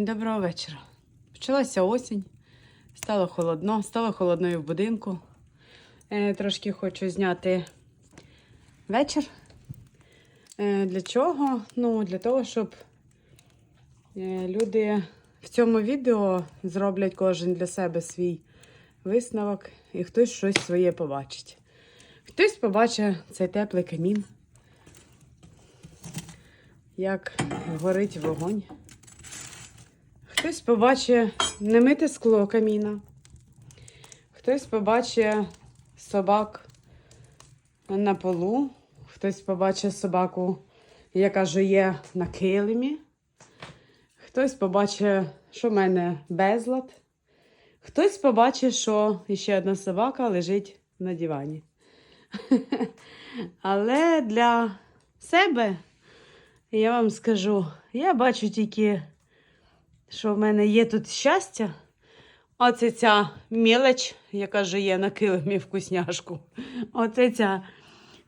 Доброго вечора. Почалася осінь, стало холодно, стало холодно і в будинку. Е, трошки хочу зняти вечір. Е, для чого? Ну, для того, щоб е, люди в цьому відео зроблять кожен для себе свій висновок і хтось щось своє побачить. Хтось побачить цей теплий камін, як горить вогонь. Хтось побачить немите скло каміна. Хтось побачить собак на полу. Хтось побачить собаку, яка жує на килимі. Хтось побачить, що в мене безлад. Хтось побачить, що ще одна собака лежить на дивані. Але для себе я вам скажу, я бачу тільки що в мене є тут щастя. Оце ця мілоч, яка жиє на килимі вкусняшку. Оце ця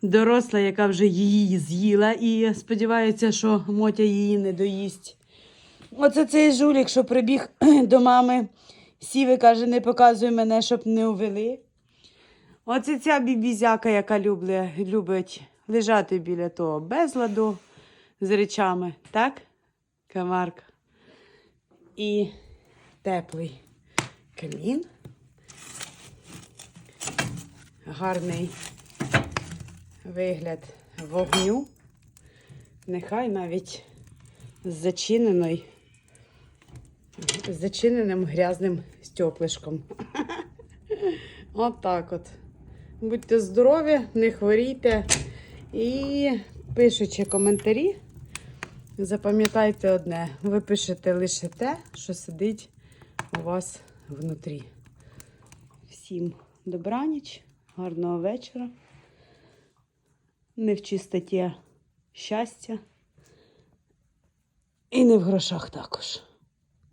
доросла, яка вже її з'їла і сподівається, що Мотя її не доїсть. Оце цей жулік, що прибіг до мами, сів і каже, не показуй мене, щоб не увели. Оце ця бібізяка, яка любле, любить лежати біля того безладу з речами, так? Камарка і теплий камін. Гарний вигляд вогню. Нехай навіть з зачиненою, з зачиненим грязним стеклишком. От так от. Будьте здорові, не хворійте і пишучи коментарі. Запам'ятайте одне, ви пишете лише те, що сидить у вас внутрі. Всім добраніч, гарного вечора. Не в чистоті щастя. І не в грошах також.